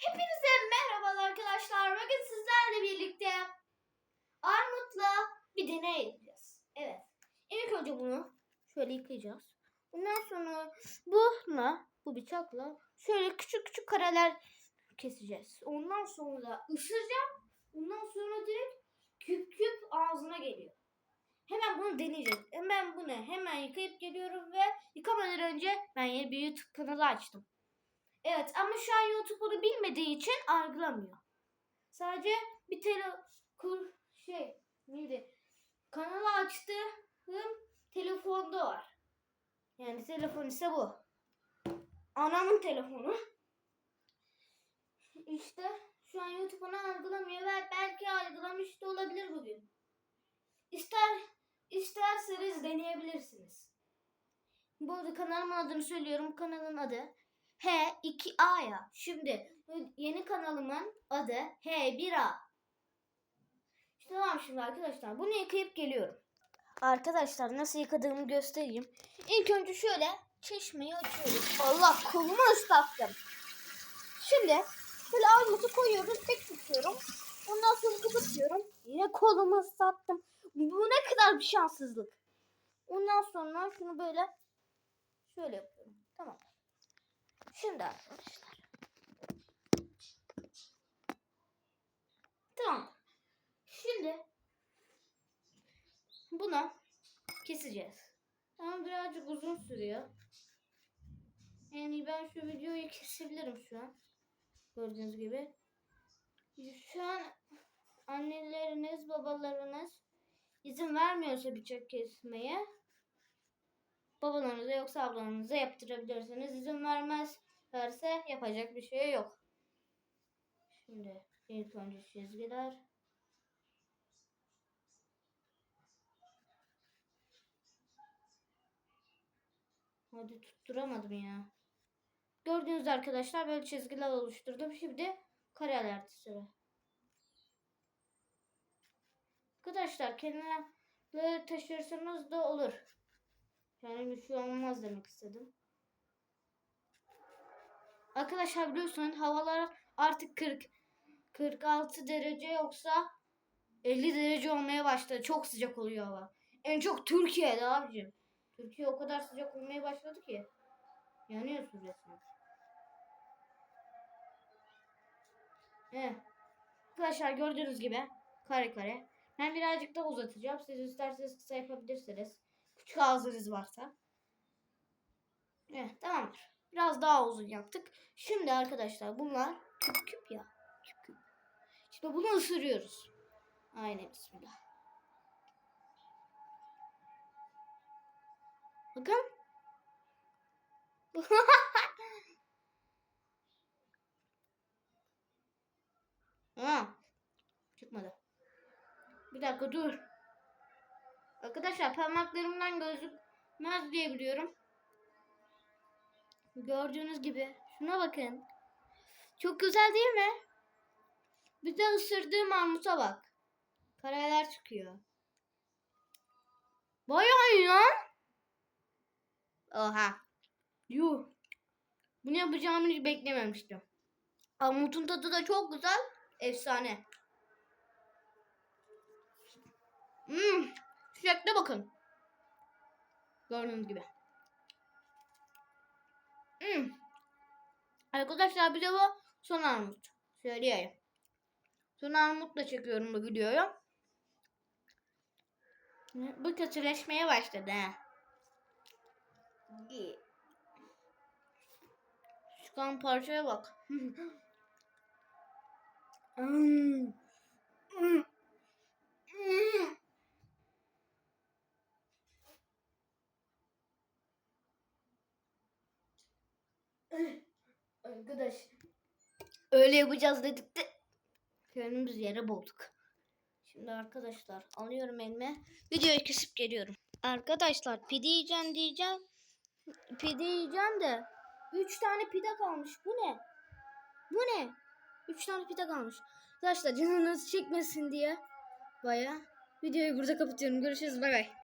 Hepinize merhabalar arkadaşlar. Bugün sizlerle birlikte armutla bir deney yapacağız. Evet. İlk önce bunu şöyle yıkayacağız. Ondan sonra bununla, bu bıçakla şöyle küçük küçük kareler keseceğiz. Ondan sonra ısıracağım. Ondan sonra direkt küp küp ağzına geliyor. Hemen bunu deneyeceğiz. Hemen bunu hemen yıkayıp geliyorum ve yıkamadan önce ben yeni bir YouTube kanalı açtım. Evet ama şu an YouTube bunu bilmediği için algılamıyor. Sadece bir tele kur şey neydi? Kanalı açtığım telefonda var. Yani telefon ise bu. Anamın telefonu. İşte şu an YouTube onu algılamıyor ve belki algılamış da olabilir bugün. İster isterseniz deneyebilirsiniz. Bu arada kanalımın adını söylüyorum. Kanalın adı H2A ya. Şimdi yeni kanalımın adı H1A. İşte tamam şimdi arkadaşlar. Bunu yıkayıp geliyorum. Arkadaşlar nasıl yıkadığımı göstereyim. İlk önce şöyle çeşmeyi açıyoruz. Allah kolumu ıslattım. Şimdi böyle armutu koyuyoruz. Tek tutuyorum. Ondan sonra kapatıyorum. Yine kolumu ıslattım. Bu ne kadar bir şanssızlık. Ondan sonra şunu böyle şöyle yapıyorum. Tamam. Şimdi arkadaşlar. Tamam. Şimdi bunu keseceğiz. Ama birazcık uzun sürüyor. Yani ben şu videoyu kesebilirim şu an. Gördüğünüz gibi. Şu an anneleriniz, babalarınız izin vermiyorsa bıçak kesmeye babalarınıza yoksa ablanıza yaptırabilirsiniz. İzin vermezlerse yapacak bir şey yok. Şimdi ilk önce çizgiler. Hadi tutturamadım ya. Gördüğünüz arkadaşlar böyle çizgiler oluşturdum. Şimdi kareler sıra. Arkadaşlar kenarları taşırsanız da olur. Yani bir şey olmaz demek istedim. Arkadaşlar biliyorsunuz havalar artık 40 46 derece yoksa 50 derece olmaya başladı. Çok sıcak oluyor hava. En çok Türkiye'de abicim. Türkiye o kadar sıcak olmaya başladı ki. Yanıyorsun resmen. Evet. Arkadaşlar gördüğünüz gibi kare kare. Ben birazcık daha uzatacağım. Siz isterseniz kısa yapabilirsiniz. Ağzınız varsa. Evet tamamdır. Biraz daha uzun yaptık. Şimdi arkadaşlar bunlar küp küp ya. Küp küp. Şimdi bunu ısırıyoruz. Aynen bismillah. Bakın. ha. Çıkmadı. Bir dakika dur. Arkadaşlar parmaklarımdan gözükmez diye biliyorum. Gördüğünüz gibi. Şuna bakın. Çok güzel değil mi? Bir de ısırdığım armuta bak. Kareler çıkıyor. Bayağı lan. Oha. Yuh. Bunu yapacağımı hiç beklememiştim. Armutun tadı da çok güzel. Efsane. Hmm. Şekle bakın. Gördüğünüz gibi. Hmm. Arkadaşlar bir de bu son armut. Söyleyeyim. Son armutla çekiyorum bu videoyu. Bu kötüleşmeye başladı ha. Çıkan parçaya bak. Hmm. Hmm. Arkadaş öyle yapacağız dedik de kendimiz yere bulduk. Şimdi arkadaşlar alıyorum elime videoyu kesip geliyorum. Arkadaşlar pide yiyeceğim diyeceğim. Pide yiyeceğim de 3 tane pide kalmış. Bu ne? Bu ne? 3 tane pide kalmış. Arkadaşlar canınız çekmesin diye baya videoyu burada kapatıyorum. Görüşürüz bay bay.